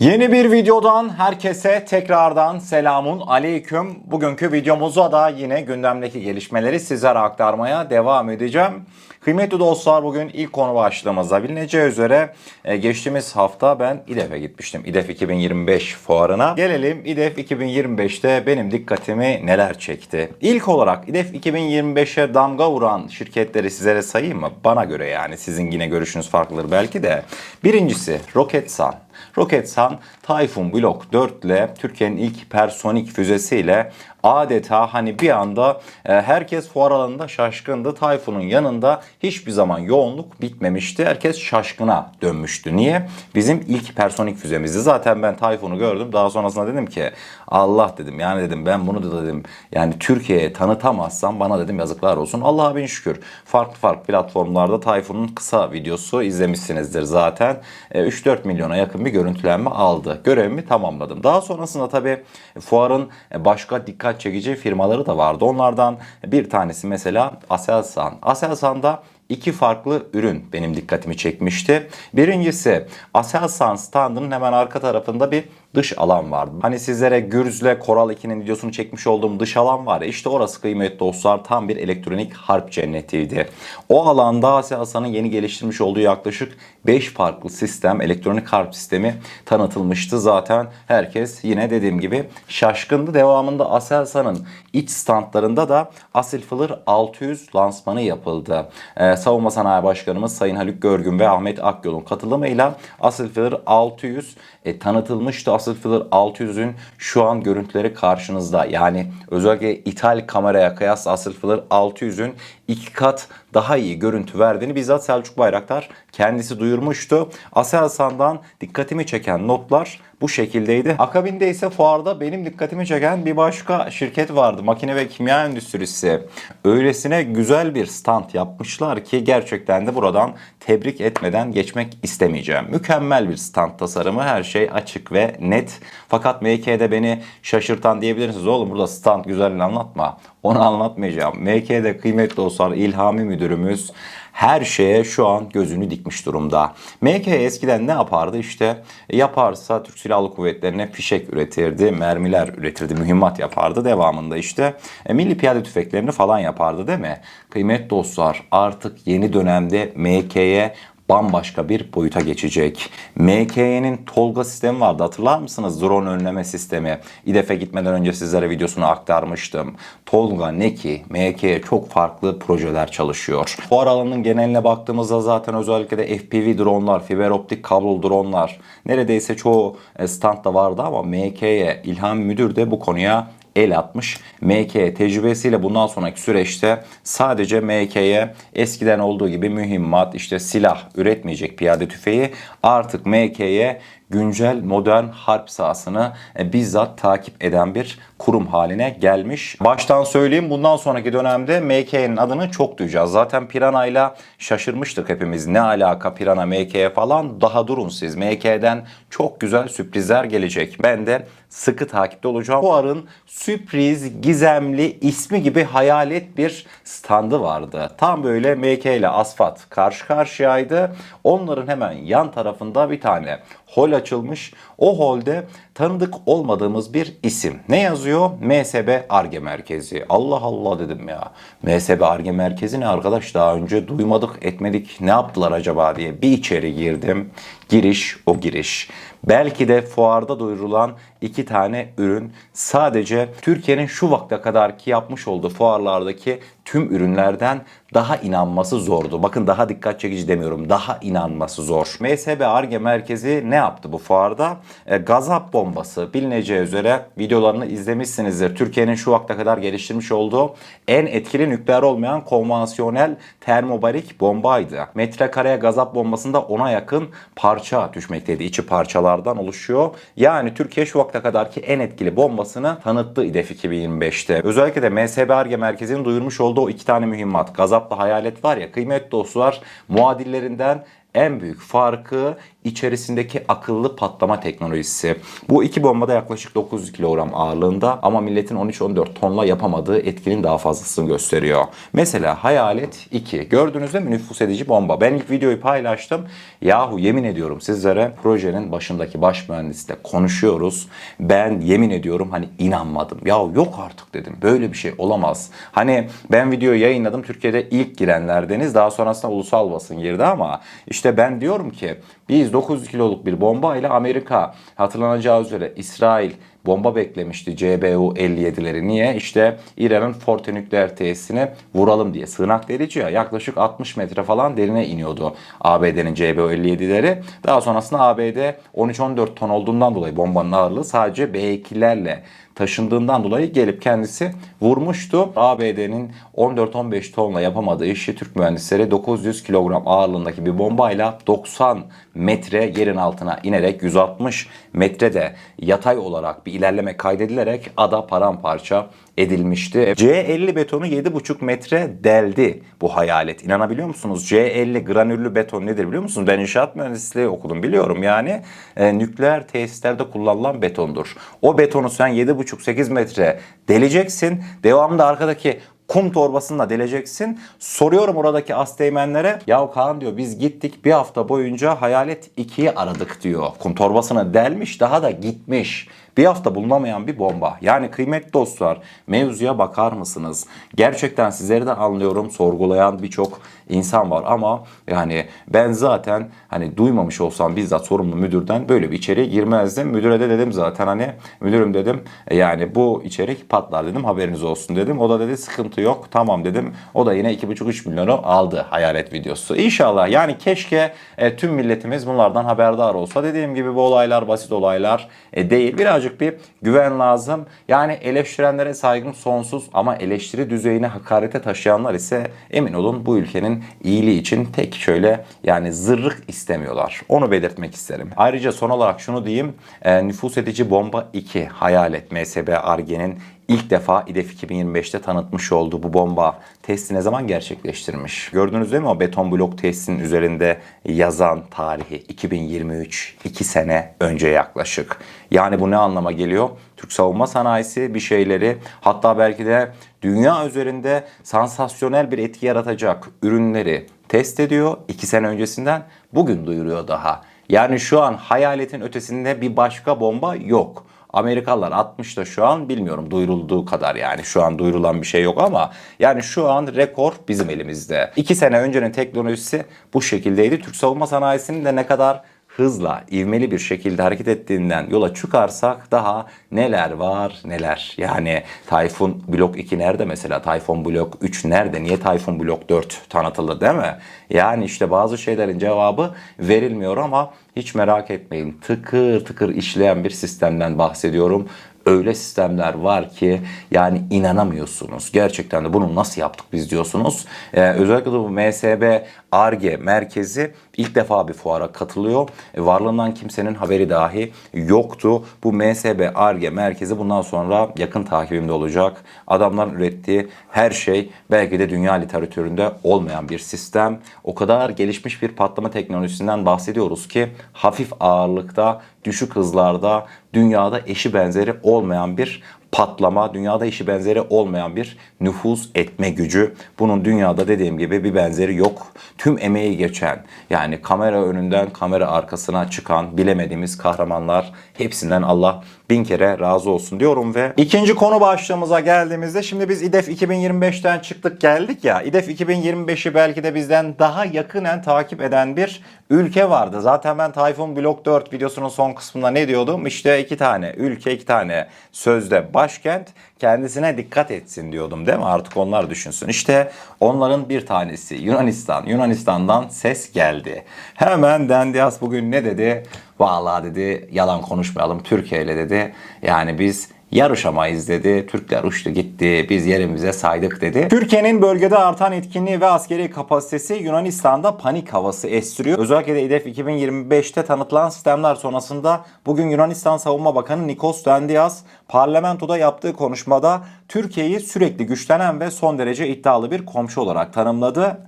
Yeni bir videodan herkese tekrardan selamun aleyküm. Bugünkü videomuzda da yine gündemdeki gelişmeleri sizlere aktarmaya devam edeceğim. Kıymetli dostlar bugün ilk konu başlığımızda bilineceği üzere e, geçtiğimiz hafta ben İDEF'e gitmiştim. İDEF 2025 fuarına. Gelelim İDEF 2025'te benim dikkatimi neler çekti? İlk olarak İDEF 2025'e damga vuran şirketleri sizlere sayayım mı? Bana göre yani sizin yine görüşünüz farklıdır belki de. Birincisi Roketsan. Roketsan Tayfun Block 4 ile Türkiye'nin ilk personik füzesiyle adeta hani bir anda e, herkes fuar alanında şaşkındı. Tayfun'un yanında hiçbir zaman yoğunluk bitmemişti. Herkes şaşkına dönmüştü. Niye? Bizim ilk personik füzemizdi. Zaten ben Tayfun'u gördüm. Daha sonrasında dedim ki Allah dedim yani dedim ben bunu da dedim yani Türkiye'ye tanıtamazsam bana dedim yazıklar olsun. Allah'a bin şükür. Farklı farklı platformlarda Tayfun'un kısa videosu izlemişsinizdir zaten. E, 3-4 milyona yakın bir görüntülenme aldı. Görevimi tamamladım. Daha sonrasında tabii fuarın başka dikkat çekici firmaları da vardı. Onlardan bir tanesi mesela Aselsan. Aselsan'da iki farklı ürün benim dikkatimi çekmişti. Birincisi Aselsan standının hemen arka tarafında bir dış alan vardı. Hani sizlere Gürz'le Koral 2'nin videosunu çekmiş olduğum dış alan var ya işte orası kıymetli dostlar tam bir elektronik harp cennetiydi. O alanda Aselsan'ın yeni geliştirmiş olduğu yaklaşık 5 farklı sistem, elektronik harp sistemi tanıtılmıştı. Zaten herkes yine dediğim gibi şaşkındı. Devamında Aselsan'ın iç standlarında da Asilfılır 600 lansmanı yapıldı. Ee, Savunma Sanayi Başkanımız Sayın Haluk Görgün ve Ahmet Akyol'un katılımıyla Asilfılır 600 e, tanıtılmıştı. Asilfılır 600'ün şu an görüntüleri karşınızda. Yani özellikle ithal kameraya kıyasla Asilfılır 600'ün iki kat daha iyi görüntü verdiğini bizzat Selçuk Bayraktar kendisi duyurmuştu. Aselsan'dan dikkatimi çeken notlar bu şekildeydi. Akabinde ise fuarda benim dikkatimi çeken bir başka şirket vardı. Makine ve kimya endüstrisi. Öylesine güzel bir stand yapmışlar ki gerçekten de buradan tebrik etmeden geçmek istemeyeceğim. Mükemmel bir stand tasarımı. Her şey açık ve net. Fakat MK'de beni şaşırtan diyebilirsiniz. Oğlum burada stand güzelliğini anlatma. Onu anlatmayacağım. MK'de kıymetli dostlar İlhami Müdürümüz her şeye şu an gözünü dikmiş durumda. MK eskiden ne yapardı? İşte yaparsa Türk Silahlı Kuvvetleri'ne fişek üretirdi, mermiler üretirdi, mühimmat yapardı. Devamında işte e, milli piyade tüfeklerini falan yapardı değil mi? Kıymet dostlar artık yeni dönemde MK'ye bambaşka bir boyuta geçecek. MK'nin Tolga sistemi vardı hatırlar mısınız? Drone önleme sistemi. İDEF'e gitmeden önce sizlere videosunu aktarmıştım. Tolga ne ki? MK'ye çok farklı projeler çalışıyor. Fuar alanının geneline baktığımızda zaten özellikle de FPV dronlar, fiber optik kablolu dronlar neredeyse çoğu e, standta vardı ama MK'ye İlham Müdür de bu konuya el atmış. MK tecrübesiyle bundan sonraki süreçte sadece MK'ye eskiden olduğu gibi mühimmat, işte silah üretmeyecek piyade tüfeği artık MK'ye güncel modern harp sahasını e, bizzat takip eden bir kurum haline gelmiş. Baştan söyleyeyim bundan sonraki dönemde MK'nin adını çok duyacağız. Zaten Pirana ile şaşırmıştık hepimiz. Ne alaka Pirana MK'ye falan daha durun siz. MK'den çok güzel sürprizler gelecek. Ben de sıkı takipte olacağım. Fuarın sürpriz, gizemli, ismi gibi hayalet bir standı vardı. Tam böyle MK ile Asfat karşı karşıyaydı. Onların hemen yan tarafında bir tane hol açılmış. O holde tanıdık olmadığımız bir isim. Ne yazıyor? MSB Arge Merkezi. Allah Allah dedim ya. MSB Arge Merkezi ne arkadaş? Daha önce duymadık etmedik. Ne yaptılar acaba diye bir içeri girdim. Giriş o giriş. Belki de fuarda duyurulan iki tane ürün sadece Türkiye'nin şu vakte kadar ki yapmış olduğu fuarlardaki tüm ürünlerden daha inanması zordu. Bakın daha dikkat çekici demiyorum. Daha inanması zor. MSB Arge Merkezi ne yaptı bu fuarda? E, gazap bombası bilineceği üzere videolarını izlemişsinizdir. Türkiye'nin şu vakte kadar geliştirmiş olduğu en etkili nükleer olmayan konvansiyonel termobarik bombaydı. Metrekareye gazap bombasında ona yakın parça düşmekteydi. İçi parçalardan oluşuyor. Yani Türkiye şu vakte kadarki en etkili bombasını tanıttı İDEF 2025'te. Özellikle de MSB Arge Merkezi'nin duyurmuş olduğu o iki tane mühimmat. Gazaplı hayalet var ya kıymetli dostlar muadillerinden en büyük farkı içerisindeki akıllı patlama teknolojisi. Bu iki bomba da yaklaşık 900 kilogram ağırlığında ama milletin 13-14 tonla yapamadığı etkinin daha fazlasını gösteriyor. Mesela Hayalet 2. Gördünüz değil mi nüfus edici bomba? Ben ilk videoyu paylaştım. Yahu yemin ediyorum sizlere projenin başındaki baş mühendisle konuşuyoruz. Ben yemin ediyorum hani inanmadım. Ya yok artık dedim. Böyle bir şey olamaz. Hani ben videoyu yayınladım. Türkiye'de ilk girenlerdeniz. Daha sonrasında ulusal basın girdi ama işte ben diyorum ki biz 900 kiloluk bir bomba ile Amerika hatırlanacağı üzere İsrail bomba beklemişti CBU 57'leri. Niye? İşte İran'ın Forte nükleer tesisine vuralım diye. Sığınak delici ya yaklaşık 60 metre falan derine iniyordu ABD'nin CBU 57'leri. Daha sonrasında ABD 13-14 ton olduğundan dolayı bombanın ağırlığı sadece B2'lerle taşındığından dolayı gelip kendisi vurmuştu. ABD'nin 14-15 tonla yapamadığı işi Türk mühendisleri 900 kilogram ağırlığındaki bir bombayla 90 metre yerin altına inerek 160 metrede yatay olarak bir ilerleme kaydedilerek ada paramparça edilmişti. C50 betonu 7,5 metre deldi bu hayalet. İnanabiliyor musunuz? C50 granüllü beton nedir biliyor musunuz? Ben inşaat mühendisliği okudum biliyorum. Yani e, nükleer tesislerde kullanılan betondur. O betonu sen 7,5-8 metre deleceksin. Devamında arkadaki kum torbasını deleceksin. Soruyorum oradaki asteğmenlere. Ya Kaan diyor biz gittik bir hafta boyunca Hayalet 2'yi aradık diyor. Kum torbasını delmiş daha da gitmiş. Bir hafta bulunamayan bir bomba. Yani kıymetli dostlar mevzuya bakar mısınız? Gerçekten sizleri de anlıyorum. Sorgulayan birçok insan var ama yani ben zaten hani duymamış olsam bizzat sorumlu müdürden böyle bir içeriye girmezdim. Müdüre de dedim zaten hani müdürüm dedim "E, yani bu içerik patlar dedim haberiniz olsun dedim. O da dedi sıkıntı yok tamam dedim. O da yine 2,5-3 milyonu aldı hayalet videosu. İnşallah yani keşke e, tüm milletimiz bunlardan haberdar olsa. Dediğim gibi bu olaylar basit olaylar e, değil. Birazcık bir güven lazım. Yani eleştirenlere saygım sonsuz ama eleştiri düzeyine hakarete taşıyanlar ise emin olun bu ülkenin iyiliği için tek şöyle yani zırrık istemiyorlar. Onu belirtmek isterim. Ayrıca son olarak şunu diyeyim. E, nüfus edici bomba 2 Hayalet MSB Arge'nin ilk defa İDEF 2025'te tanıtmış olduğu bu bomba testi ne zaman gerçekleştirmiş? Gördünüz değil mi o beton blok testinin üzerinde yazan tarihi 2023, 2 sene önce yaklaşık. Yani bu ne anlama geliyor? Türk savunma sanayisi bir şeyleri hatta belki de dünya üzerinde sansasyonel bir etki yaratacak ürünleri test ediyor 2 sene öncesinden bugün duyuruyor daha. Yani şu an hayaletin ötesinde bir başka bomba yok. Amerikalılar 60'da şu an bilmiyorum duyurulduğu kadar yani şu an duyurulan bir şey yok ama yani şu an rekor bizim elimizde. 2 sene öncenin teknolojisi bu şekildeydi. Türk savunma sanayisinin de ne kadar hızla, ivmeli bir şekilde hareket ettiğinden yola çıkarsak daha neler var neler. Yani Tayfun Blok 2 nerede mesela? Tayfun Blok 3 nerede? Niye Tayfun Blok 4 tanıtıldı değil mi? Yani işte bazı şeylerin cevabı verilmiyor ama hiç merak etmeyin. Tıkır tıkır işleyen bir sistemden bahsediyorum öyle sistemler var ki yani inanamıyorsunuz. Gerçekten de bunu nasıl yaptık biz diyorsunuz. Ee, özellikle bu MSB ARGE merkezi ilk defa bir fuara katılıyor. E, varlığından kimsenin haberi dahi yoktu. Bu MSB ARGE merkezi bundan sonra yakın takibimde olacak. Adamların ürettiği her şey belki de dünya literatüründe olmayan bir sistem. O kadar gelişmiş bir patlama teknolojisinden bahsediyoruz ki hafif ağırlıkta, düşük hızlarda dünyada eşi benzeri olmayan bir patlama, dünyada eşi benzeri olmayan bir nüfuz etme gücü. Bunun dünyada dediğim gibi bir benzeri yok. Tüm emeği geçen yani kamera önünden kamera arkasına çıkan bilemediğimiz kahramanlar hepsinden Allah bin kere razı olsun diyorum ve ikinci konu başlığımıza geldiğimizde şimdi biz İDEF 2025'ten çıktık geldik ya İDEF 2025'i belki de bizden daha yakinen takip eden bir ülke vardı. Zaten ben Tayfun Blok 4 videosunun son kısmında ne diyordum? İşte iki tane ülke iki tane sözde başkent kendisine dikkat etsin diyordum değil mi? Artık onlar düşünsün. İşte onların bir tanesi Yunanistan. Yunanistan'dan ses geldi. Hemen Dendias bugün ne dedi? Vallahi dedi yalan konuşmayalım Türkiye ile dedi. Yani biz yarışamayız dedi. Türkler uçtu gitti. Biz yerimize saydık dedi. Türkiye'nin bölgede artan etkinliği ve askeri kapasitesi Yunanistan'da panik havası estiriyor. Özellikle de İDEF 2025'te tanıtılan sistemler sonrasında bugün Yunanistan Savunma Bakanı Nikos Dendias parlamentoda yaptığı konuşmada Türkiye'yi sürekli güçlenen ve son derece iddialı bir komşu olarak tanımladı.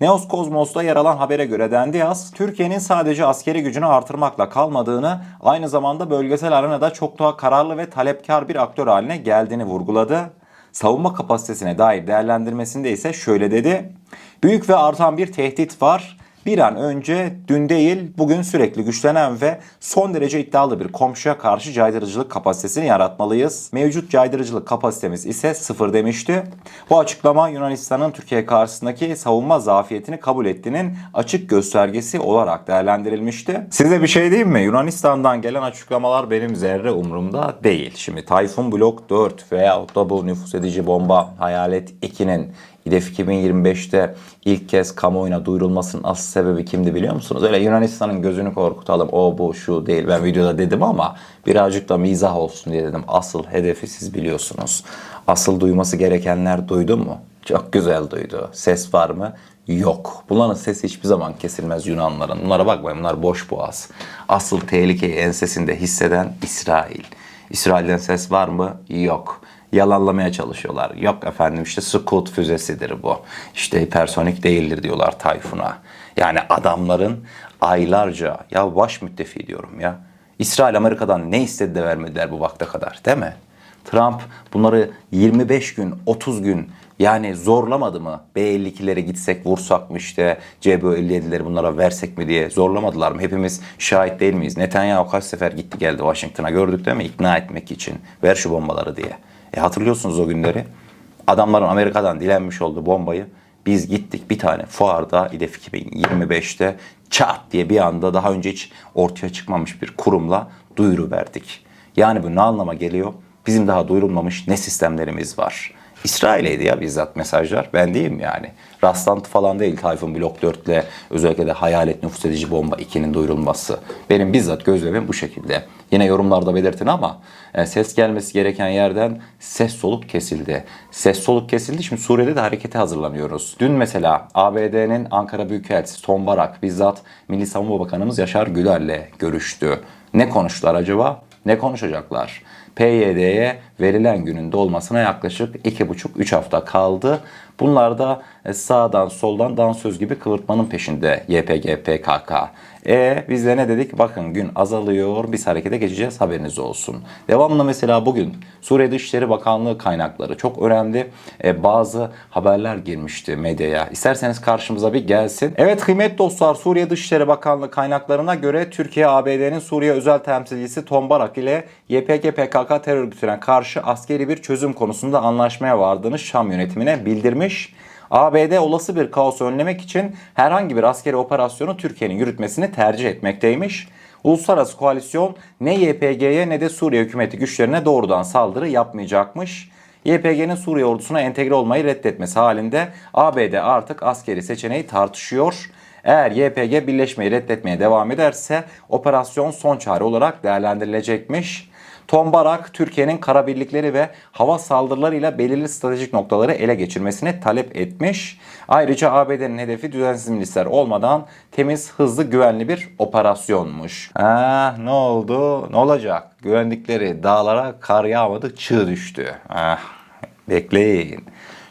Neos Cosmos'ta yer alan habere göre Dendias, Türkiye'nin sadece askeri gücünü artırmakla kalmadığını, aynı zamanda bölgesel arenada çok daha kararlı ve talepkar bir aktör haline geldiğini vurguladı. Savunma kapasitesine dair değerlendirmesinde ise şöyle dedi. Büyük ve artan bir tehdit var. Bir an önce dün değil bugün sürekli güçlenen ve son derece iddialı bir komşuya karşı caydırıcılık kapasitesini yaratmalıyız. Mevcut caydırıcılık kapasitemiz ise sıfır demişti. Bu açıklama Yunanistan'ın Türkiye karşısındaki savunma zafiyetini kabul ettiğinin açık göstergesi olarak değerlendirilmişti. Size bir şey diyeyim mi? Yunanistan'dan gelen açıklamalar benim zerre umurumda değil. Şimdi Tayfun Blok 4 veya da bu nüfus edici bomba Hayalet 2'nin İDEF 2025'te ilk kez kamuoyuna duyurulmasının asıl sebebi kimdi biliyor musunuz? Öyle Yunanistan'ın gözünü korkutalım o bu şu değil ben videoda dedim ama birazcık da mizah olsun diye dedim. Asıl hedefi siz biliyorsunuz. Asıl duyması gerekenler duydu mu? Çok güzel duydu. Ses var mı? Yok. Bunların sesi hiçbir zaman kesilmez Yunanların. Bunlara bakmayın bunlar boş boğaz. Asıl tehlikeyi ensesinde hisseden İsrail. İsrail'den ses var mı? Yok yalanlamaya çalışıyorlar. Yok efendim işte Scout füzesidir bu. İşte hipersonik değildir diyorlar Tayfun'a. Yani adamların aylarca ya baş müttefi diyorum ya. İsrail Amerika'dan ne istedi de vermediler bu vakte kadar değil mi? Trump bunları 25 gün 30 gün yani zorlamadı mı? B-52'lere gitsek vursak mı işte CB-57'leri bunlara versek mi diye zorlamadılar mı? Hepimiz şahit değil miyiz? Netanyahu kaç sefer gitti geldi Washington'a gördük değil mi? İkna etmek için. Ver şu bombaları diye. E hatırlıyorsunuz o günleri. Adamların Amerika'dan dilenmiş olduğu bombayı biz gittik bir tane fuarda İDEF 2025'te çat diye bir anda daha önce hiç ortaya çıkmamış bir kurumla duyuru verdik. Yani bu ne anlama geliyor? Bizim daha duyurulmamış ne sistemlerimiz var. İsrail'eydi ya bizzat mesajlar. Ben değilim yani. Rastlantı falan değil Tayfun Blok 4 ile özellikle de hayalet nüfus edici bomba 2'nin duyurulması. Benim bizzat gözlemim bu şekilde. Yine yorumlarda belirtin ama e, ses gelmesi gereken yerden ses soluk kesildi. Ses soluk kesildi. Şimdi Suriye'de de harekete hazırlanıyoruz. Dün mesela ABD'nin Ankara Büyükelçisi Tom Barak bizzat Milli Savunma Bakanımız Yaşar Güler'le görüştü. Ne konuştular acaba? Ne konuşacaklar? PYD'ye verilen günün dolmasına yaklaşık 2,5-3 hafta kaldı. Bunlar da e, sağdan soldan dansöz gibi kıvırtmanın peşinde YPG, PKK. E biz de ne dedik? Bakın gün azalıyor, biz harekete geçeceğiz haberiniz olsun. Devamlı mesela bugün Suriye Dışişleri Bakanlığı kaynakları çok önemli e, bazı haberler girmişti medyaya. İsterseniz karşımıza bir gelsin. Evet kıymetli dostlar Suriye Dışişleri Bakanlığı kaynaklarına göre Türkiye ABD'nin Suriye özel temsilcisi Tom Barak ile YPG PKK terör örgütüne karşı askeri bir çözüm konusunda anlaşmaya vardığını Şam yönetimine bildirmiş. ABD olası bir kaos önlemek için herhangi bir askeri operasyonu Türkiye'nin yürütmesini tercih etmekteymiş. Uluslararası koalisyon ne YPG'ye ne de Suriye hükümeti güçlerine doğrudan saldırı yapmayacakmış. YPG'nin Suriye ordusuna entegre olmayı reddetmesi halinde ABD artık askeri seçeneği tartışıyor. Eğer YPG birleşmeyi reddetmeye devam ederse operasyon son çare olarak değerlendirilecekmiş. Tom Barak, Türkiye'nin kara birlikleri ve hava saldırılarıyla belirli stratejik noktaları ele geçirmesini talep etmiş. Ayrıca ABD'nin hedefi düzensiz milisler olmadan temiz, hızlı, güvenli bir operasyonmuş. Ah ne oldu? Ne olacak? Güvendikleri dağlara kar yağmadı, çığ düştü. Ah, bekleyin.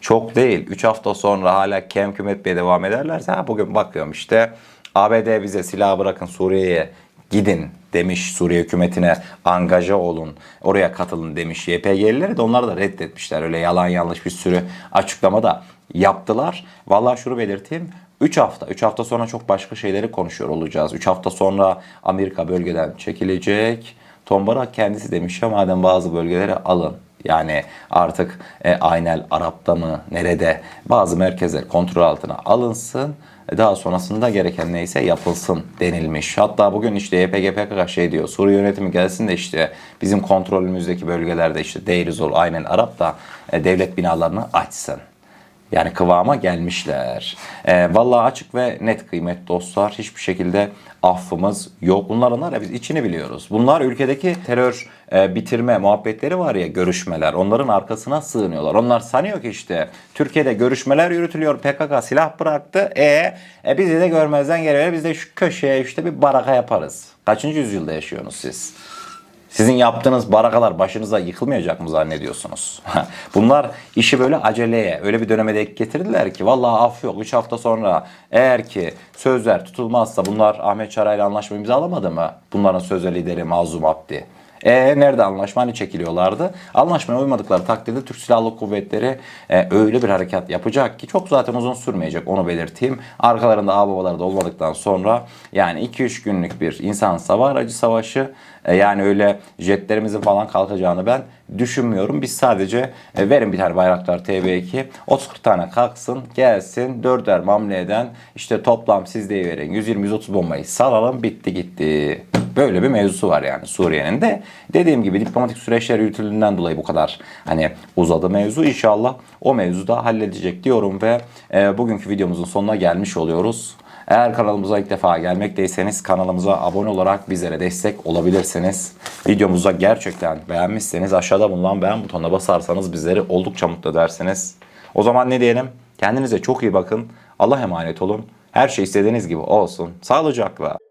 Çok değil. 3 hafta sonra hala kem küm etmeye devam ederlerse bugün bakıyorum işte ABD bize silah bırakın Suriye'ye gidin demiş Suriye hükümetine angaja olun oraya katılın demiş YPG'lileri de onlar da reddetmişler öyle yalan yanlış bir sürü açıklama da yaptılar. Vallahi şunu belirteyim 3 hafta 3 hafta sonra çok başka şeyleri konuşuyor olacağız. 3 hafta sonra Amerika bölgeden çekilecek. Tom Barak kendisi demiş ya madem bazı bölgeleri alın yani artık e, Aynel Arap'ta mı nerede bazı merkezler kontrol altına alınsın. Daha sonrasında gereken neyse yapılsın denilmiş. Hatta bugün işte YPG PKK şey diyor. Suriye yönetimi gelsin de işte bizim kontrolümüzdeki bölgelerde işte Deir Zor, aynen Arap da e, devlet binalarını açsın. Yani kıvama gelmişler. E, vallahi açık ve net kıymet dostlar. Hiçbir şekilde affımız yok. Bunların var ya biz içini biliyoruz. Bunlar ülkedeki terör e, bitirme muhabbetleri var ya görüşmeler. Onların arkasına sığınıyorlar. Onlar sanıyor ki işte Türkiye'de görüşmeler yürütülüyor. PKK silah bıraktı. E, e bizi de görmezden geliyor. Biz de şu köşeye işte bir baraka yaparız. Kaçıncı yüzyılda yaşıyorsunuz siz? Sizin yaptığınız barakalar başınıza yıkılmayacak mı zannediyorsunuz? Bunlar işi böyle aceleye, öyle bir döneme denk getirdiler ki vallahi af yok. 3 hafta sonra eğer ki sözler tutulmazsa bunlar Ahmet Çaray'la anlaşma imzalamadı mı? Bunların sözde lideri Mazlum Abdi. E nerede anlaşma? Hani çekiliyorlardı? Anlaşmaya uymadıkları takdirde Türk Silahlı Kuvvetleri e, öyle bir harekat yapacak ki çok zaten uzun sürmeyecek onu belirteyim. Arkalarında ağababaları da olmadıktan sonra yani 2-3 günlük bir insan hava aracı savaşı e, yani öyle jetlerimizin falan kalkacağını ben düşünmüyorum. Biz sadece e, verin bir tane Bayraktar TB2 30-40 tane kalksın gelsin dörder mamleden işte toplam siz deyiverin 120-130 bombayı salalım bitti gitti. Böyle bir mevzusu var yani Suriye'nin de. Dediğim gibi diplomatik süreçler yürütüldüğünden dolayı bu kadar hani uzadı mevzu. İnşallah o mevzu da halledecek diyorum ve e, bugünkü videomuzun sonuna gelmiş oluyoruz. Eğer kanalımıza ilk defa gelmekteyseniz kanalımıza abone olarak bizlere destek olabilirsiniz. Videomuza gerçekten beğenmişseniz aşağıda bulunan beğen butonuna basarsanız bizleri oldukça mutlu edersiniz. O zaman ne diyelim? Kendinize çok iyi bakın. Allah emanet olun. Her şey istediğiniz gibi olsun. Sağlıcakla.